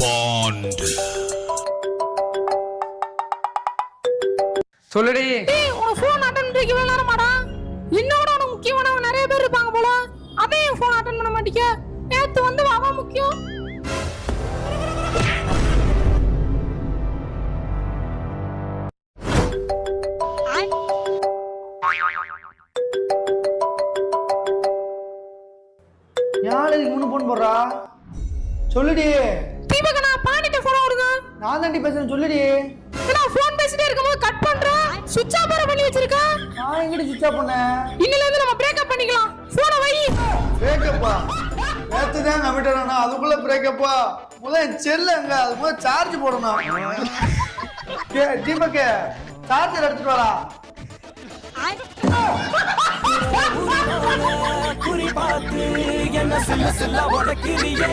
Bond சொல்லுடி. டேய் உனக்கு ஃபோன் அட்டன் பண்ணி இவ்வளவு நேரமாடா என்னோட உனக்கு முக்கியமானவங்க நிறைய பேர் இருப்பாங்க போல. அதையும் ஃபோன் அட்டன் பண்ண மாட்டீங்க நேத்து வந்து அவன் முக்கியம். யாரு இதுக்கு முன்னு போன் போடுறா? சொல்லுடி. தீபக் நான் பாண்டிட்ட ஃபோன் விடுங்க நான் தாண்டி பேசுறேன் சொல்லுடி. நான் ஃபோன் பேசிட்டே இருக்கும்போது கட் பண்றேன் சுவிட்ச் ஆஃப் வேற பண்ணி வச்சிருக்க? நான் எங்கிட்ட சுவிச் ஆஃப் பண்ணேன்? இன்னில இருந்து நம்ம பிரேக்கப் பண்ணிக்கலாம். போனை வை. பிரேக்கப்பா நேத்து தான் நம்பிட்டேன் அதுக்குள்ள பிரேக்கப்பா முதல்ல என் செல்ல எங்க? அது முதல்ல சார்ஜ் போடணும். கே தீபக் சார்ஜர் எடுத்துட்டு வரா குறி பார்த்து என்ன சில்ல சில்ல உடக்கிறிய?